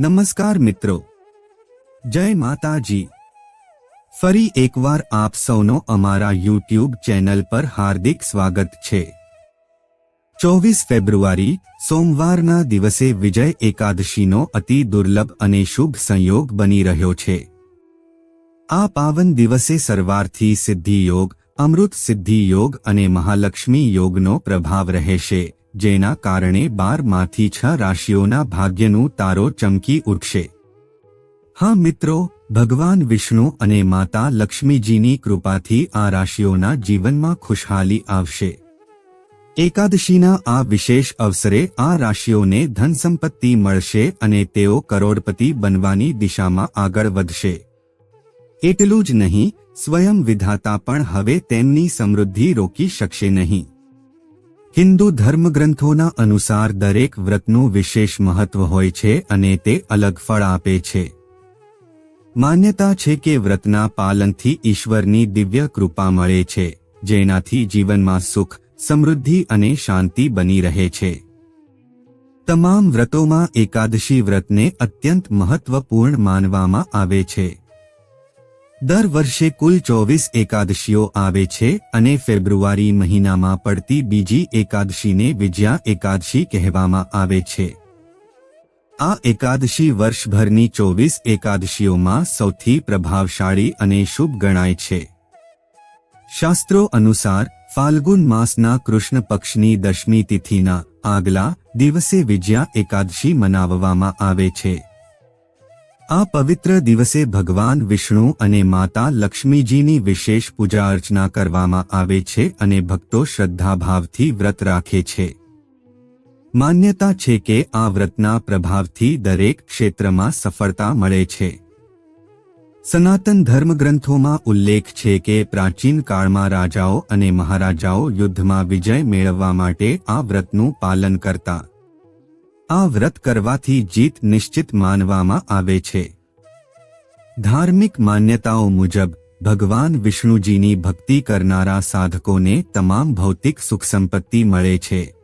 નમસ્કાર મિત્રો. જય માતાજી. ફરી એકવાર આપ સૌનો અમારા યુટ્યુબ ચેનલ પર હાર્દિક સ્વાગત છે. ચોવીસ ફેબ્રુઆરી, સોમવારના દિવસે વિજય એકાદશીનો અતિ દુર્લભ અને શુભ સંયોગ બની રહ્યો છે. આ પાવન દિવસે સર્વાર્થી સિદ્ધિ યોગ, અમૃત સિદ્ધિ યોગ અને મહાલક્ષ્મી યોગનો પ્રભાવ રહેશે. જેના કારણે બારમાંથી છ રાશિઓના ભાગ્યનું તારો ચમકી ઉઠશે. હા મિત્રો, ભગવાન વિષ્ણુ અને માતા લક્ષ્મીજીની કૃપાથી આ રાશિઓના જીવનમાં ખુશહાલી આવશે. એકાદશીના આ વિશેષ અવસરે આ રાશિઓને ધન સંપત્તિ મળશે અને તેઓ કરોડપતિ બનવાની દિશામાં આગળ વધશે. એટલું જ નહીં, સ્વયં વિધાતા પણ હવે તેમની સમૃદ્ધિ રોકી શકશે નહીં. હિન્દુ ધર્મગ્રંથોના અનુસાર દરેક વ્રતનું વિશેષ મહત્વ હોય છે અને તે અલગ ફળ આપે છે. માન્યતા છે કે વ્રતના પાલનથી ઈશ્વરની દિવ્ય કૃપા મળે છે, જેનાથી જીવનમાં સુખ, સમૃદ્ધિ અને શાંતિ બની રહે છે. તમામ વ્રતોમાં એકાદશી વ્રતને અત્યંત મહત્વપૂર્ણ માનવામાં આવે છે. દર વર્ષે કુલ ચોવીસ એકાદશીઓ આવે છે અને ફેબ્રુઆરી મહિનામાં પડતી બીજી એકાદશીને વિજયા એકાદશી કહેવામાં આવે છે. આ એકાદશી વર્ષભરની ચોવીસ એકાદશીઓમાં સૌથી પ્રભાવશાળી અને શુભ ગણાય છે. શાસ્ત્રો અનુસાર, ફાલ્ગુન માસના કૃષ્ણ પક્ષની દશમી તિથિના આગલા દિવસે વિજયા એકાદશી મનાવવામાં આવે છે. આ પવિત્ર દિવસે ભગવાન વિષ્ણુ અને માતા લક્ષ્મીજીની વિશેષ પૂજા અર્ચના કરવામાં આવે છે અને ભક્તો શ્રદ્ધાભાવથી વ્રત રાખે છે. માન્યતા છે કે આ વ્રતના પ્રભાવથી દરેક ક્ષેત્રમાં સફળતા મળે છે. સનાતન ધર્મગ્રંથોમાં ઉલ્લેખ છે કે પ્રાચીન કાળમાં રાજાઓ અને મહારાજાઓ યુદ્ધમાં વિજય મેળવવા માટે આ વ્રતનું પાલન કરતા આ વ્રત કરવાથી જીત નિશ્ચિત માનવામાં આવે છે. ધાર્મિક માન્યતાઓ મુજબ, ભગવાન વિષ્ણુજીની ભક્તિ કરનારા સાધકોને તમામ ભૌતિક સુખ સંપત્તિ મળે છે.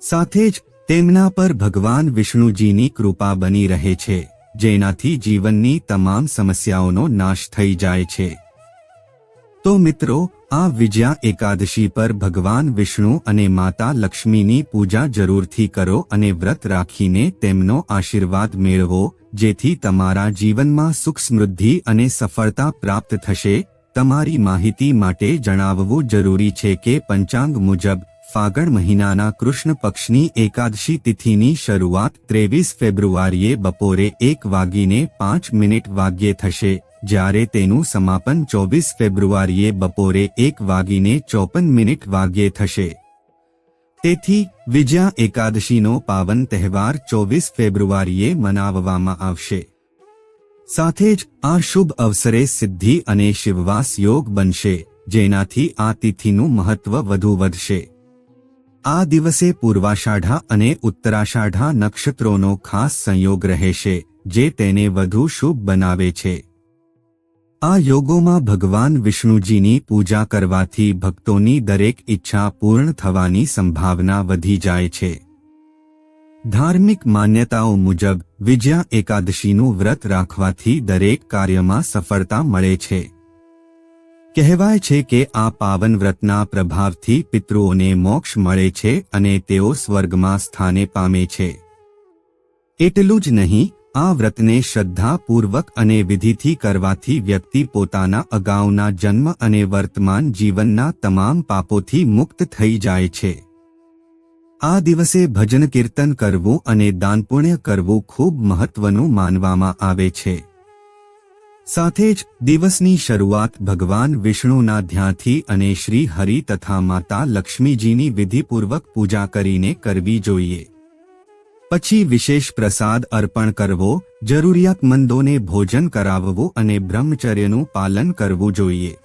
સાથે જ, તેમના પર ભગવાન વિષ્ણુજીની કૃપા બની રહે છે, જેનાથી જીવનની તમામ સમસ્યાઓનો નાશ થઈ જાય છે. તો મિત્રો, આ વિજયા એકાદશી પર ભગવાન વિષ્ણુ અને માતા લક્ષ્મીની પૂજા જરૂરથી કરો અને વ્રત રાખીને તેમનો આશીર્વાદ મેળવો, જેથી તમારા જીવનમાં સુખ સમૃદ્ધિ અને સફળતા પ્રાપ્ત થશે. તમારી માહિતી માટે જણાવવું જરૂરી છે કે પંચાંગ મુજબ, ફાગણ મહિનાના કૃષ્ણ પક્ષની એકાદશી તિથિની શરૂઆત ત્રેવીસ ફેબ્રુઆરીએ બપોરે એક વાગીને પાંચ મિનિટ વાગ્યે થશે. જ્યારે તેનું સમાપન ચોવીસ ફેબ્રુઆરીએ બપોરે એક વાગીને ચોપન મિનિટ વાગ્યે થશે. તેથી, વિજયા એકાદશીનો પાવન તહેવાર ચોવીસ ફેબ્રુઆરીએ મનાવવામાં આવશે. સાથે જ આ શુભ અવસરે સિદ્ધિ અને શિવવાસ યોગ બનશે, જેનાથી આ તિથિનું મહત્વ વધુ વધશે. આ દિવસે પૂર્વાષાઢા અને ઉત્તરાષાઢા નક્ષત્રોનો ખાસ સંયોગ રહેશે, જે તેને વધુ શુભ બનાવે છે. આ યોગોમાં ભગવાન વિષ્ણુજીની પૂજા કરવાથી ભક્તોની દરેક ઈચ્છા પૂર્ણ થવાની સંભાવના વધી જાય છે. ધાર્મિક માન્યતાઓ મુજબ, વિજયા એકાદશીનું વ્રત રાખવાથી દરેક કાર્યમાં સફળતા મળે છે. કહેવાય છે કે આ પાવન વ્રતના પ્રભાવથી પિતૃઓને મોક્ષ મળે છે અને તેઓ સ્વર્ગમાં સ્થાને પામે છે. એટલું જ નહીં આ વ્રતને શ્રદ્ધાપૂર્વક અને વિધિથી કરવાથી વ્યક્તિ પોતાના અગાઉના જન્મ અને વર્તમાન જીવનના તમામ પાપોથી મુક્ત થઈ જાય છે. આ દિવસે ભજન કીર્તન કરવું અને દાનપુણ્ય કરવું ખૂબ મહત્વનું માનવામાં આવે છે. સાથે જ દિવસની શરૂઆત ભગવાન વિષ્ણુના ધ્યાનથી અને શ્રી હરિ તથા માતા લક્ષ્મીજીની વિધિપૂર્વક પૂજા કરીને કરવી જોઈએ. પછી વિશેષ પ્રસાદ અર્પણ કરવો, જરૂરિયાતમંદોને ભોજન કરાવવું અને બ્રહ્મચર્યનું પાલન કરવું જોઈએ.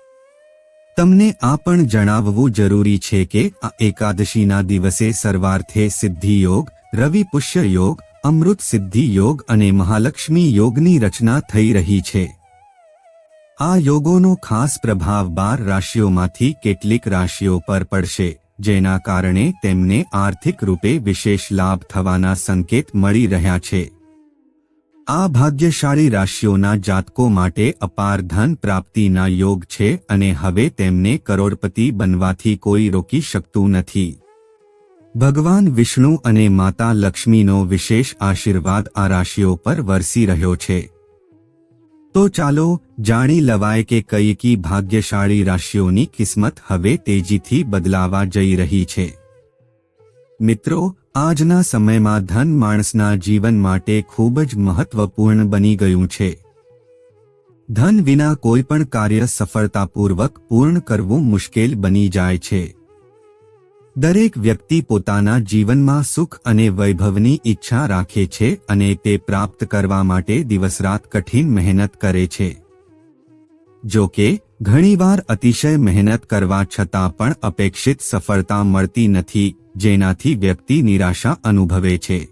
તમને આ પણ જણાવવું જરૂરી છે કે, આ એકાદશીના દિવસે સર્વાર્થે સિદ્ધિ યોગ, રવિ પુષ્ય યોગ, અમૃત સિદ્ધિ યોગ અને મહાલક્ષ્મી યોગની રચના થઈ રહી છે. આ યોગોનો ખાસ પ્રભાવ બાર રાશિઓમાંથી કેટલીક રાશિઓ પર પડશે. જેના કારણે તેમને આર્થિક રૂપે વિશેષ લાભ થવાના સંકેત મળી રહ્યા છે. આ ભાગ્યશાળી રાશિઓના જાતકો માટે અપાર ધન પ્રાપ્તિના યોગ છે અને હવે તેમને કરોડપતિ બનવાથી કોઈ રોકી શકતું નથી. ભગવાન વિષ્ણુ અને માતા લક્ષ્મીનો વિશેષ આશીર્વાદ આ રાશિઓ પર વરસી રહ્યો છે. તો ચાલો જાણી લવાય કે કઈ કી ભાગ્યશાળી રાશિઓની કિસ્મત હવે તેજીથી બદલાવા જઈ રહી છે. મિત્રો, આજના સમયમાં ધન માણસના જીવન માટે ખૂબ જ મહત્વપૂર્ણ બની ગયું છે. ધન વિના કોઈ પણ કાર્ય સફળતાપૂર્વક પૂર્ણ કરવું મુશ્કેલ બની જાય છે. દરેક વ્યક્તિ પોતાના જીવનમાં સુખ અને વૈભવની ઈચ્છા રાખે છે અને તે પ્રાપ્ત કરવા માટે દિવસરાત કઠિન મહેનત કરે છે. જો કે, ઘણીવાર અતિશય મહેનત કરવા છતાં પણ અપેક્ષિત સફળતા મળતી નથી, જેનાથી વ્યક્તિ નિરાશા અનુભવે છે.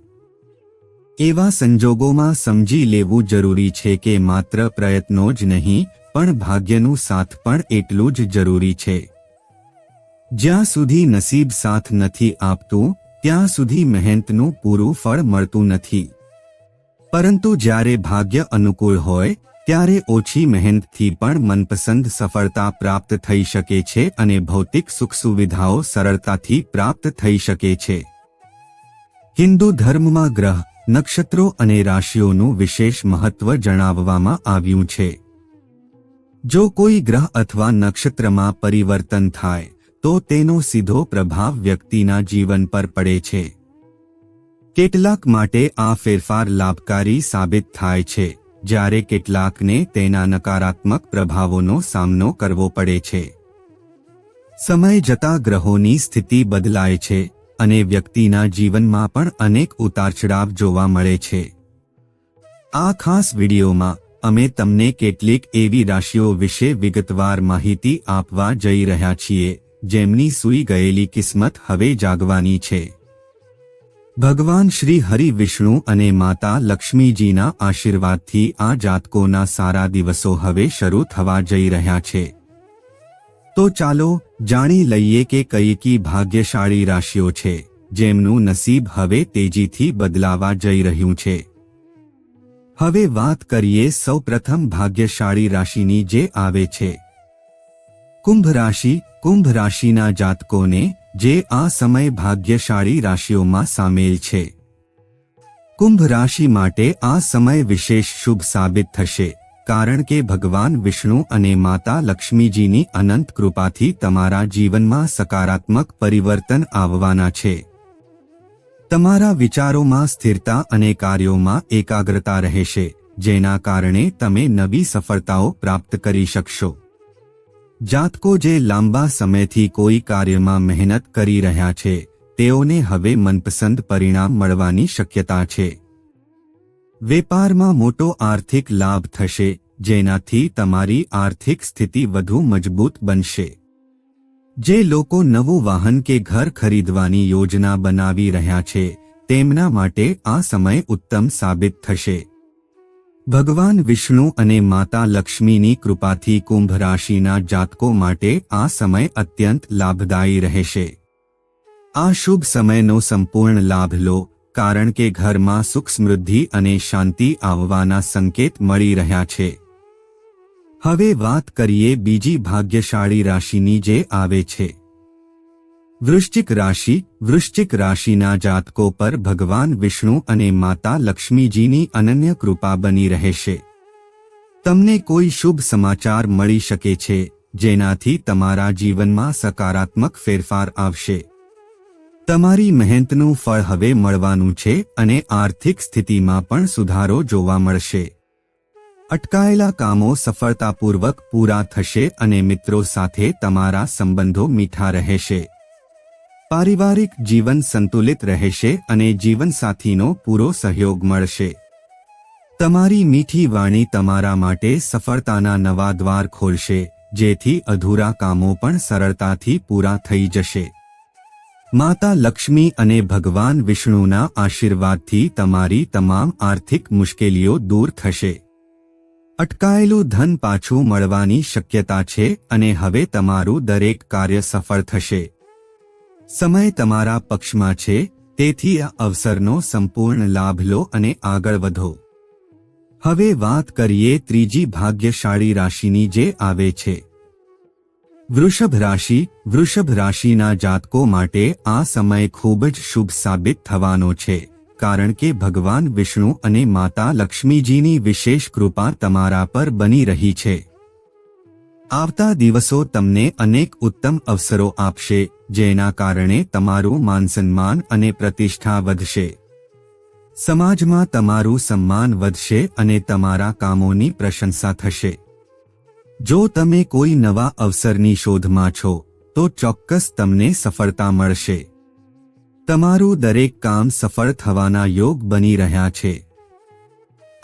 એવા સંજોગોમાં સમજી લેવું જરૂરી છે કે માત્ર પ્રયત્નો જ નહીં, પણ ભાગ્યનું સાથ પણ એટલું જ જરૂરી છે. જ્યાં સુધી નસીબ સાથ નથી આપતું, ત્યાં સુધી મહેનતનું પૂરું ફળ મળતું નથી. પરંતુ જ્યારે ભાગ્ય અનુકૂળ હોય, ત્યારે ઓછી મહેનતથી પણ મનપસંદ સફળતા પ્રાપ્ત થઈ શકે છે અને ભૌતિક સુખ સુવિધાઓ સરળતાથી પ્રાપ્ત થઈ શકે છે. હિન્દુ ધર્મમાં ગ્રહ, નક્ષત્રો અને રાશિઓનું વિશેષ મહત્વ જણાવવામાં આવ્યું છે. જો કોઈ ગ્રહ અથવા નક્ષત્રમાં પરિવર્તન થાય તો તેનો સીધો પ્રભાવ વ્યક્તિના જીવન પર પડે છે. કેટલાક માટે આ ફેરફાર લાભકારી સાબિત થાય છે, જ્યારે કેટલાકને તેના નકારાત્મક પ્રભાવોનો સામનો કરવો પડે છે. સમય જતા ગ્રહોની સ્થિતિ બદલાય છે, અને વ્યક્તિના જીવનમાં પણ અનેક ઉતારચડાવ જોવા મળે છે. આ ખાસ વિડીયોમાં, અમે તમને કેટલીક એવી રાશિઓ વિશે વિગતવાર માહિતી આપવા જઈ રહ્યા છીએ જેમની સૂઈ ગયેલી કિસ્મત હવે જાગવાની છે. ભગવાન શ્રી હરિ વિષ્ણુ અને માતા લક્ષ્મીજીના આશીર્વાદથી આ જાતકોના સારા દિવસો હવે શરૂ થવા જઈ રહ્યા છે. તો ચાલો જાણી લઈએ કે કઈ કી ભાગ્યશાળી રાશિઓ છે, જેમનું નસીબ હવે તેજીથી બદલાવા જઈ રહ્યું છે. હવે વાત કરીએ સૌપ્રથમ ભાગ્યશાળી રાશિની જે આવે છે. કુંભ રાશિ કુંભ રાશિના જાતકોને જે આ સમય ભાગ્યશાળી રાશિઓમાં સામેલ છે. કુંભ રાશિ માટે આ સમય વિશેષ શુભ સાબિત થશે, કારણ કે ભગવાન વિષ્ણુ અને માતા લક્ષ્મીજીની અનંત કૃપાથી તમારા જીવનમાં સકારાત્મક પરિવર્તન આવવાના છે. તમારા વિચારોમાં સ્થિરતા અને કાર્યોમાં એકાગ્રતા રહેશે, જેના કારણે તમે નવી સફળતાઓ પ્રાપ્ત કરી શકશો. જાતકો જે લાંબા સમયથી કોઈ કાર્યમાં મહેનત કરી રહ્યા છે, તેઓને હવે મનપસંદ પરિણામ મળવાની શક્યતા છે. વેપારમાં મોટો આર્થિક લાભ થશે, જેનાથી તમારી આર્થિક સ્થિતિ વધુ મજબૂત બનશે. જે લોકો નવું વાહન કે ઘર ખરીદવાની યોજના બનાવી રહ્યા છે, તેમના માટે આ સમય ઉત્તમ સાબિત થશે. ભગવાન વિષ્ણુ અને માતા લક્ષ્મીની કૃપાથી કુંભ રાશિના જાતકો માટે આ સમય અત્યંત લાભદાયી રહેશે. આ શુભ સમયનો સંપૂર્ણ લાભ લો, કારણ કે ઘરમાં સુખ સમૃદ્ધિ અને શાંતિ આવવાના સંકેત મળી રહ્યા છે. હવે વાત કરીએ બીજી ભાગ્યશાળી રાશિની જે આવે છે. વૃશ્ચિક રાશિ, વૃશ્ચિક રાશિના જાતકો પર ભગવાન વિષ્ણુ અને માતા લક્ષ્મીજીની અનન્ય કૃપા બની રહેશે. તમને કોઈ શુભ સમાચાર મળી શકે છે, જેનાથી તમારા જીવનમાં સકારાત્મક ફેરફાર આવશે. તમારી મહેનતનું ફળ હવે મળવાનું છે અને આર્થિક સ્થિતિમાં પણ સુધારો જોવા મળશે. અટકાયેલા કામો સફળતાપૂર્વક પૂરા થશે અને મિત્રો સાથે તમારા સંબંધો મીઠા રહેશે. પારિવારિક જીવન સંતુલિત રહેશે અને જીવનસાથીનો પૂરો સહયોગ મળશે. તમારી મીઠી વાણી તમારા માટે સફળતાના નવા દ્વાર ખોલશે, જેથી અધૂરા કામો પણ સરળતાથી પૂરા થઈ જશે. માતા લક્ષ્મી અને ભગવાન વિષ્ણુના આશીર્વાદથી તમારી તમામ આર્થિક મુશ્કેલીઓ દૂર થશે. અટકાયેલું ધન પાછું મળવાની શક્યતા છે અને હવે તમારું દરેક કાર્ય સફળ થશે. સમય તમારા પક્ષમાં છે, તેથી આ અવસરનો સંપૂર્ણ લાભ લો અને આગળ વધો. હવે વાત કરીએ ત્રીજી ભાગ્યશાળી રાશિની જે આવે છે. વૃષભ રાશિ, વૃષભ રાશિના જાતકો માટે આ સમય ખૂબ જ શુભ સાબિત થવાનો છે, કારણ કે ભગવાન વિષ્ણુ અને માતા લક્ષ્મીજીની વિશેષ કૃપા તમારા પર બની રહી છે. આવતા દિવસો તમને અનેક ઉત્તમ અવસરો આપશે, જેના કારણે તમારું માનસન્માન અને પ્રતિષ્ઠા વધશે. સમાજમાં તમારું સન્માન વધશે અને તમારા કામોની પ્રશંસા થશે. જો તમે કોઈ નવા અવસરની શોધમાં છો, તો ચોક્કસ તમને સફળતા મળશે. તમારું દરેક કામ સફળ થવાના યોગ બની રહ્યા છે.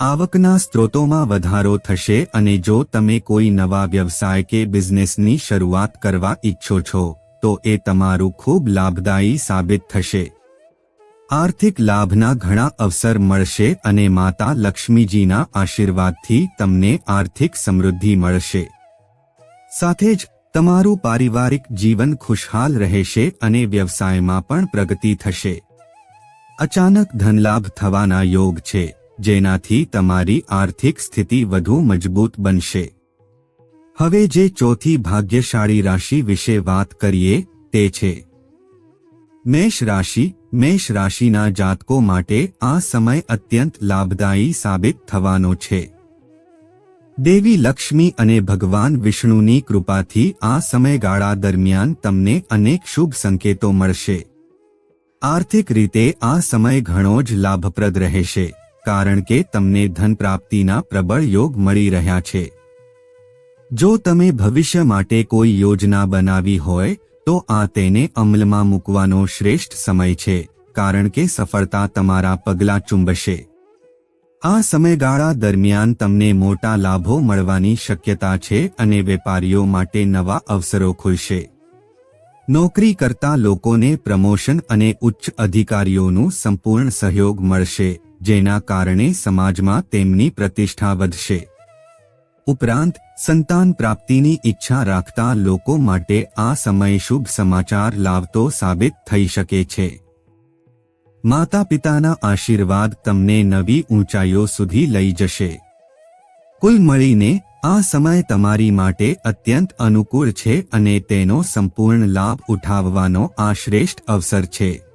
આવકના સ્ત્રોતોમાં વધારો થશે અને જો તમે કોઈ નવા વ્યવસાય કે બિઝનેસની શરૂઆત કરવા ઈચ્છો છો, તો એ તમારું ખૂબ લાભદાયી સાબિત થશે. આર્થિક લાભના ઘણા અવસર મળશે અને માતા લક્ષ્મીજીના આશીર્વાદથી તમને આર્થિક સમૃદ્ધિ મળશે. સાથે જ, તમારું પારિવારિક જીવન ખુશહાલ રહેશે અને વ્યવસાયમાં પણ પ્રગતિ થશે. અચાનક ધનલાભ થવાના યોગ છે. જેનાથી તમારી આર્થિક સ્થિતિ વધુ મજબૂત બનશે. હવે જે ચોથી ભાગ્યશાળી રાશિ વિશે વાત કરીએ, તે છે. મેષ રાશિ, મેષ રાશિના જાતકો માટે આ સમય અત્યંત લાભદાયી સાબિત થવાનો છે. દેવી લક્ષ્મી અને ભગવાન વિષ્ણુની કૃપાથી આ સમયગાળા દરમિયાન તમને અનેક શુભ સંકેતો મળશે. આર્થિક રીતે આ સમય ઘણો જ લાભપ્રદ રહેશે. કારણ કે તમને ધન પ્રાપ્તિના પ્રબળ યોગ મળી રહ્યા છે. જો તમે ભવિષ્ય માટે કોઈ યોજના બનાવી હોય, તો આ તેને અમલમાં મૂકવાનો શ્રેષ્ઠ સમય છે, કારણ કે સફળતા તમારા પગલાં ચુંબશે. આ સમયગાળા દરમિયાન તમને મોટા લાભો મળવાની શક્યતા છે અને વેપારીઓ માટે નવા અવસરો ખુલશે. નોકરી કરતા લોકોને પ્રમોશન અને ઉચ્ચ અધિકારીઓનું સંપૂર્ણ સહયોગ મળશે. જેના કારણે સમાજમાં તેમની પ્રતિષ્ઠા વધશે. ઉપરાંત, સંતાન પ્રાપ્તિની ઈચ્છા રાખતા લોકો માટે આ સમય શુભ સમાચાર લાવતો સાબિત થઈ શકે છે. માતા પિતાના આશીર્વાદ તમને નવી ઊંચાઈઓ સુધી લઈ જશે. કુલ મળીને, આ સમય તમારી માટે અત્યંત અનુકૂળ છે અને તેનો સંપૂર્ણ લાભ ઉઠાવવાનો આ શ્રેષ્ઠ અવસર છે.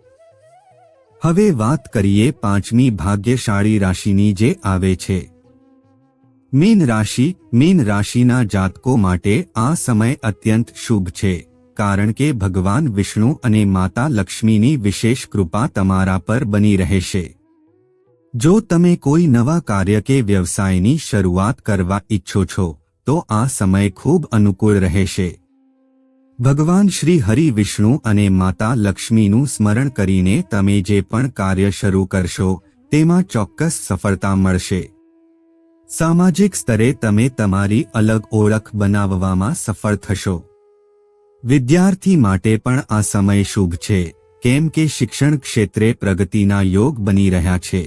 હવે વાત કરીએ પાંચમી ભાગ્યશાળી રાશિની જે આવે છે. મીન રાશિ, મીન રાશિના જાતકો માટે આ સમય અત્યંત શુભ છે, કારણ કે ભગવાન વિષ્ણુ અને માતા લક્ષ્મીની વિશેષ કૃપા તમારા પર બની રહેશે. જો તમે કોઈ નવા કાર્ય કે વ્યવસાયની શરૂઆત કરવા ઈચ્છો છો, તો આ સમય ખૂબ અનુકૂળ રહેશે. ભગવાન શ્રી હરિ વિષ્ણુ અને માતા લક્ષ્મીનું સ્મરણ કરીને તમે જે પણ કાર્ય શરૂ કરશો, તેમાં ચોક્કસ સફળતા મળશે. સામાજિક સ્તરે તમે તમારી અલગ ઓળખ બનાવવામાં સફળ થશો. વિદ્યાર્થી માટે પણ આ સમય શુભ છે, કેમ કે શિક્ષણ ક્ષેત્રે પ્રગતિના યોગ બની રહ્યા છે.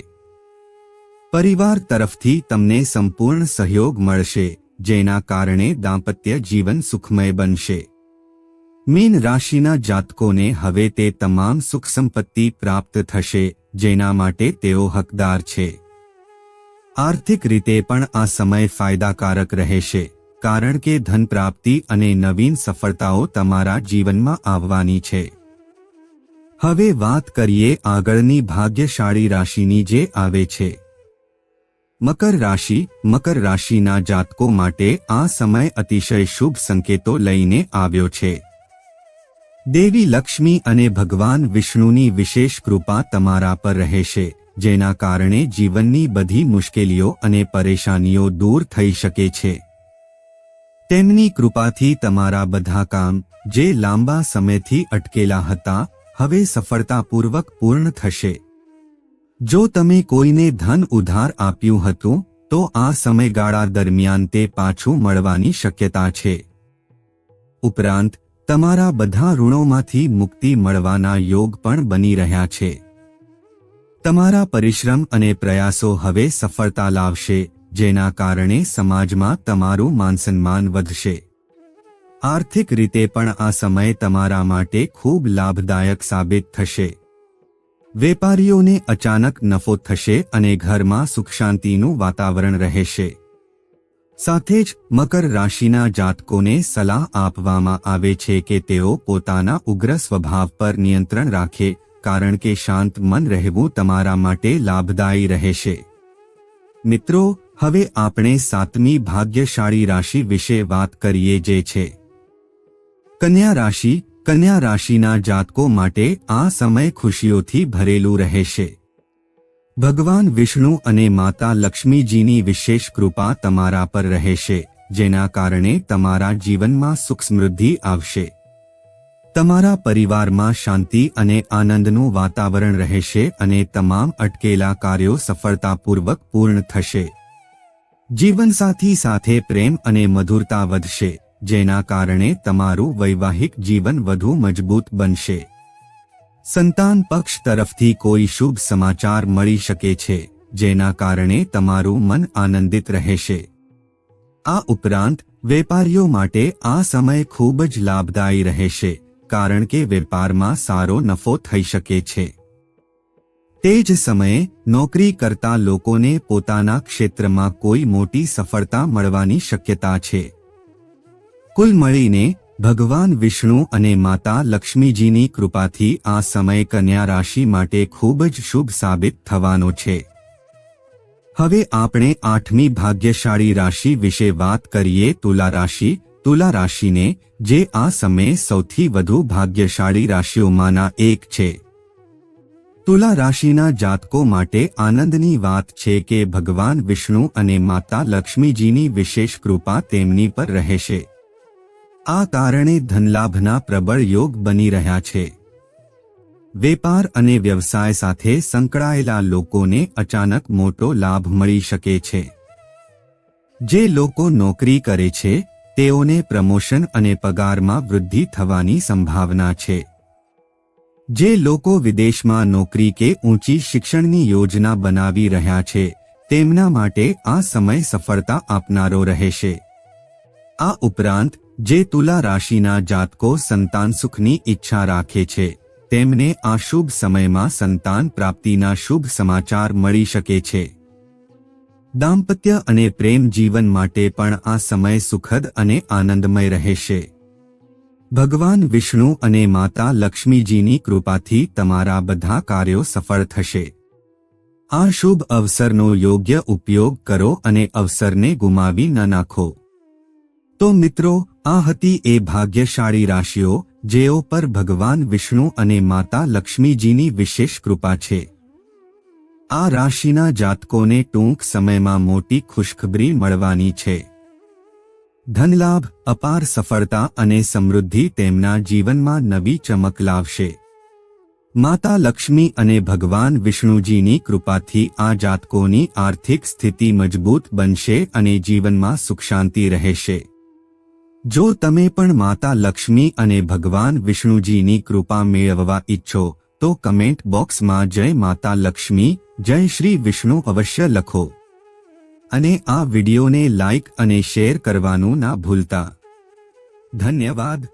પરિવાર તરફથી તમને સંપૂર્ણ સહયોગ મળશે, જેના કારણે દાંપત્ય જીવન સુખમય બનશે. મીન રાશિના જાતકોને હવે તે તમામ સુખ સંપત્તિ પ્રાપ્ત થશે, જેના માટે તેઓ હકદાર છે. આર્થિક રીતે પણ આ સમય ફાયદાકારક રહેશે, કારણ કે ધન પ્રાપ્તિ અને નવીન સફળતાઓ તમારા જીવનમાં આવવાની છે. હવે વાત કરીએ આગળની ભાગ્યશાળી રાશિની જે આવે છે. મકર રાશિ, મકર રાશિના જાતકો માટે આ સમય અતિશય શુભ સંકેતો લઈને આવ્યો છે. દેવી લક્ષ્મી અને ભગવાન વિષ્ણુની વિશેષ કૃપા તમારા પર રહેશે, જેના કારણે જીવનની બધી મુશ્કેલીઓ અને પરેશાનીઓ દૂર થઈ શકે છે. તેમની કૃપાથી તમારા બધા કામ, જે લાંબા સમયથી અટકેલા હતા, હવે સફળતાપૂર્વક પૂર્ણ થશે. જો તમે કોઈને ધન ઉધાર આપ્યું હતું, તો આ સમયગાળા દરમિયાન તે પાછું મળવાની શક્યતા છે. ઉપરાંત તમારા બધા ઋણોમાંથી મુક્તિ મળવાના યોગ પણ બની રહ્યા છે. તમારા પરિશ્રમ અને પ્રયાસો હવે સફળતા લાવશે, જેના કારણે સમાજમાં તમારું માનસન્માન વધશે. આર્થિક રીતે પણ આ સમય તમારા માટે ખૂબ લાભદાયક સાબિત થશે. વેપારીઓને અચાનક નફો થશે અને ઘરમાં સુખ શાંતિનું વાતાવરણ રહેશે. સાથે જ મકર રાશિના જાતકોને સલાહ આપવામાં આવે છે કે તેઓ પોતાના ઉગ્ર સ્વભાવ પર નિયંત્રણ રાખે, કારણ કે શાંત મન રહેવું તમારા માટે લાભદાયી રહેશે. મિત્રો, હવે આપણે સાતમી ભાગ્યશાળી રાશિ વિશે વાત કરીએ જે છે. કન્યા રાશિ, કન્યા રાશિના જાતકો માટે આ સમય ખુશીઓથી ભરેલું રહેશે. ભગવાન વિષ્ણુ અને માતા લક્ષ્મીજીની વિશેષ કૃપા તમારા પર રહેશે, જેના કારણે તમારા જીવનમાં સુખ સમૃદ્ધિ આવશે. તમારા પરિવારમાં શાંતિ અને આનંદનું વાતાવરણ રહેશે અને તમામ અટકેલા કાર્યો સફળતાપૂર્વક પૂર્ણ થશે. જીવનસાથી સાથે પ્રેમ અને મધુરતા વધશે, જેના કારણે તમારું વૈવાહિક જીવન વધુ મજબૂત બનશે. સંતાન પક્ષ તરફથી કોઈ શુભ સમાચાર મળી શકે છે, જેના કારણે તમારું મન આનંદિત રહેશે. આ ઉપરાંત, વેપારીઓ માટે આ સમય ખૂબ જ લાભદાયી રહેશે, કારણ કે વેપારમાં સારો નફો થઈ શકે છે. તે જ સમયે નોકરી કરતા લોકોને પોતાના ક્ષેત્રમાં કોઈ મોટી સફળતા મળવાની શક્યતા છે. કુલ મળીને ભગવાન વિષ્ણુ અને માતા લક્ષ્મીજીની કૃપાથી આ સમય કન્યા રાશિ માટે ખૂબ જ શુભ સાબિત થવાનો છે. હવે આપણે આઠમી ભાગ્યશાળી રાશિ વિશે વાત કરીએ તુલા રાશિ. તુલા રાશિને જે આ સમયે સૌથી વધુ ભાગ્યશાળી રાશિઓમાંના એક છે. તુલા રાશિના જાતકો માટે આનંદની વાત છે કે ભગવાન વિષ્ણુ અને માતા લક્ષ્મીજીની વિશેષ કૃપા તેમની પર રહેશે. આ કારણે ધનલાભના પ્રબળ યોગ બની રહ્યા છે. વેપાર અને વ્યવસાય સાથે સંકળાયેલા લોકોને અચાનક મોટો લાભ મળી શકે છે. જે લોકો નોકરી કરે છે, તેઓને પ્રમોશન અને પગારમાં વૃદ્ધિ થવાની સંભાવના છે. જે લોકો વિદેશમાં નોકરી કે ઊંચી શિક્ષણની યોજના બનાવી રહ્યા છે, તેમના માટે આ સમય સફળતા આપનારો રહેશે. આ ઉપરાંત જે તુલા રાશિના જાતકો સંતાન સુખની ઈચ્છા રાખે છે, તેમને આ શુભ સમયમાં સંતાન પ્રાપ્તિના શુભ સમાચાર મળી શકે છે. દાંપત્ય અને પ્રેમ જીવન માટે પણ આ સમય સુખદ અને આનંદમય રહેશે. ભગવાન વિષ્ણુ અને માતા લક્ષ્મીજીની કૃપાથી તમારા બધા કાર્યો સફળ થશે. આ શુભ અવસરનો યોગ્ય ઉપયોગ કરો અને અવસરને ગુમાવી ન નાખો. તો મિત્રો, આ હતી એ ભાગ્યશાળી રાશિઓ, જેઓ પર ભગવાન વિષ્ણુ અને માતા લક્ષ્મીજીની વિશેષ કૃપા છે. આ રાશિના જાતકોને ટૂંક સમયમાં મોટી ખુશખબરી મળવાની છે. ધનલાભ, અપાર સફળતા અને સમૃદ્ધિ તેમના જીવનમાં નવી ચમક લાવશે. માતા લક્ષ્મી અને ભગવાન વિષ્ણુજીની કૃપાથી આ જાતકોની આર્થિક સ્થિતિ મજબૂત બનશે અને જીવનમાં સુખ શાંતિ રહેશે. જો તમે પણ માતા લક્ષ્મી અને ભગવાન વિષ્ણુજીની કૃપા મેળવવા ઈચ્છો, તો કમેન્ટ બોક્સમાં જય માતા લક્ષ્મી, જય શ્રી વિષ્ણુ અવશ્ય લખો. અને આ વિડિયોને લાઇક અને શેર કરવાનું ના ભૂલતા. ધન્યવાદ.